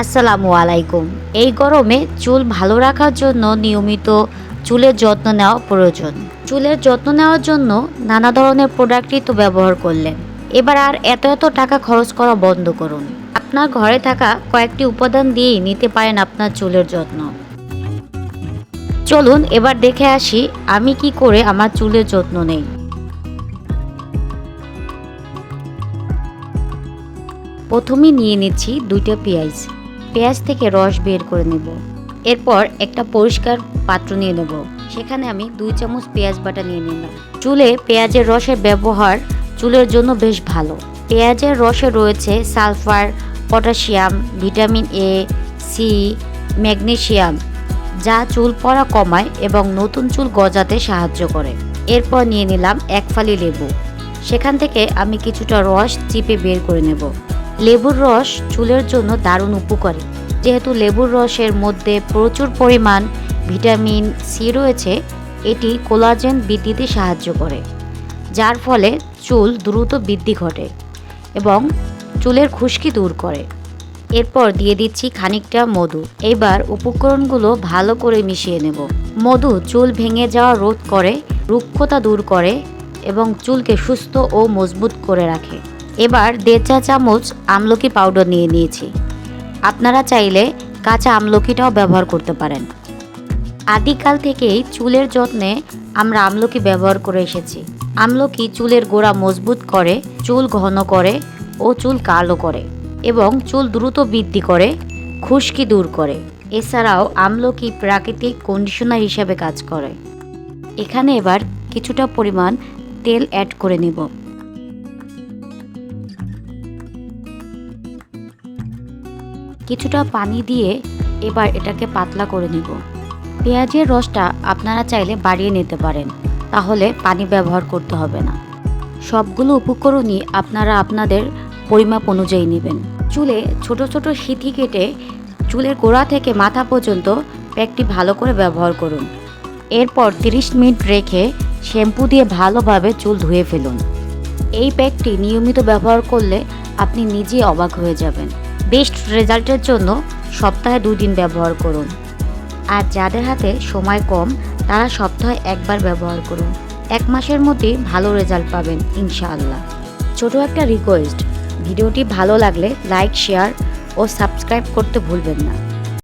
আসসালামু আলাইকুম। এই গরমে চুল ভালো রাখার জন্য নিয়মিত চুলের যত্ন নেওয়া প্রয়োজন। চুলের যত্ন নেওয়ার জন্য নানা ধরনের প্রোডাক্টই তো ব্যবহার করলেন। এবার আর এত এত টাকা খরচ করা বন্ধ করুন। আপনার ঘরে থাকা কয়েকটি উপাদান দিয়েই নিতে পারেন আপনার চুলের যত্ন। চলুন এবার দেখে আসি আমি কি করে আমার চুলের যত্ন নেই। প্রথমে নিয়ে নিচ্ছি দুইটা পেঁয়াজ। পেঁয়াজ থেকে রস বের করে নেব। এরপর একটা পরিষ্কার পাত্র নিয়ে নেব। সেখানে আমি দুই চামচ পেঁয়াজ বাটা নিয়ে নিলাম। চুলে পেঁয়াজের রসের ব্যবহার চুলের জন্য বেশ ভালো। পেঁয়াজের রসে রয়েছে sulphur, potassium, vitamin A, C magnesium যা চুল পড়া কমায় এবং নতুন চুল গজাতে সাহায্য করে। এরপর নিয়ে নিলাম এক ফালি লেবু। সেখান থেকে আমি কিছুটা রস চিপে বের করে নেব। লেবুর রস চুলের জন্য দারুণ উপকারী। যেহেতু লেবুর রসের মধ্যে প্রচুর পরিমাণ ভিটামিন সি রয়েছে, এটি কোলাজেন বৃদ্ধিতে সাহায্য করে, যার ফলে চুল দ্রুত বৃদ্ধি ঘটে এবং চুলের খুশকি দূর করে। এরপর দিয়ে দিচ্ছি খানিকটা মধু। এবার উপকরণগুলো ভালো করে মিশিয়ে নেব। মধু চুল ভেঙে যাওয়া রোধ করে, রুক্ষতা দূর করে এবং চুলকে সুস্থ ও মজবুত করে রাখে। এবার দেড় চা চামচ আমলকি পাউডার নিয়ে নিয়েছি। আপনারা চাইলে কাঁচা আমলকিটাও ব্যবহার করতে পারেন। আদিকাল থেকেই চুলের যত্নে আমরা আমলকি ব্যবহার করে এসেছি। আমলকি চুলের গোড়া মজবুত করে, চুল ঘন করে ও চুল কালো করে এবং চুল দ্রুত বৃদ্ধি করে, খুশকি দূর করে। এছাড়াও আমলকি প্রাকৃতিক কন্ডিশনার হিসেবে কাজ করে। এখানে এবার কিছুটা পরিমাণ তেল অ্যাড করে নেব। কিছুটা পানি দিয়ে এবার এটাকে পাতলা করে নেব। পেঁয়াজের রসটা আপনারা চাইলে বাড়িয়ে নিতে পারেন, তাহলে পানি ব্যবহার করতে হবে না। সবগুলো উপকরণই আপনারা আপনাদের পরিমাপ অনুযায়ী নেবেন। চুলে ছোট ছোট সিথি কেটে চুলের গোড়া থেকে মাথা পর্যন্ত প্যাকটি ভালো করে ব্যবহার করুন। এরপর 30 মিনিট রেখে শ্যাম্পু দিয়ে ভালোভাবে চুল ধুয়ে ফেলুন। এই প্যাকটি নিয়মিত ব্যবহার করলে আপনি নিজেই অবাক হয়ে যাবেন। বেস্ট রেজাল্টের জন্য সপ্তাহে দিন ব্যবহার করুন। আর যাদের হাতে সময় কম, তারা সপ্তাহে একবার ব্যবহার করুন। এক মাসের মধ্যেই ভালো রেজাল্ট পাবেন, ইনশাআল্লাহ। ছোট একটা রিকোয়েস্ট ভিডিওটি ভালো লাগলে লাইক শেয়ার ও সাবস্ক্রাইব করতে ভুলবেন না।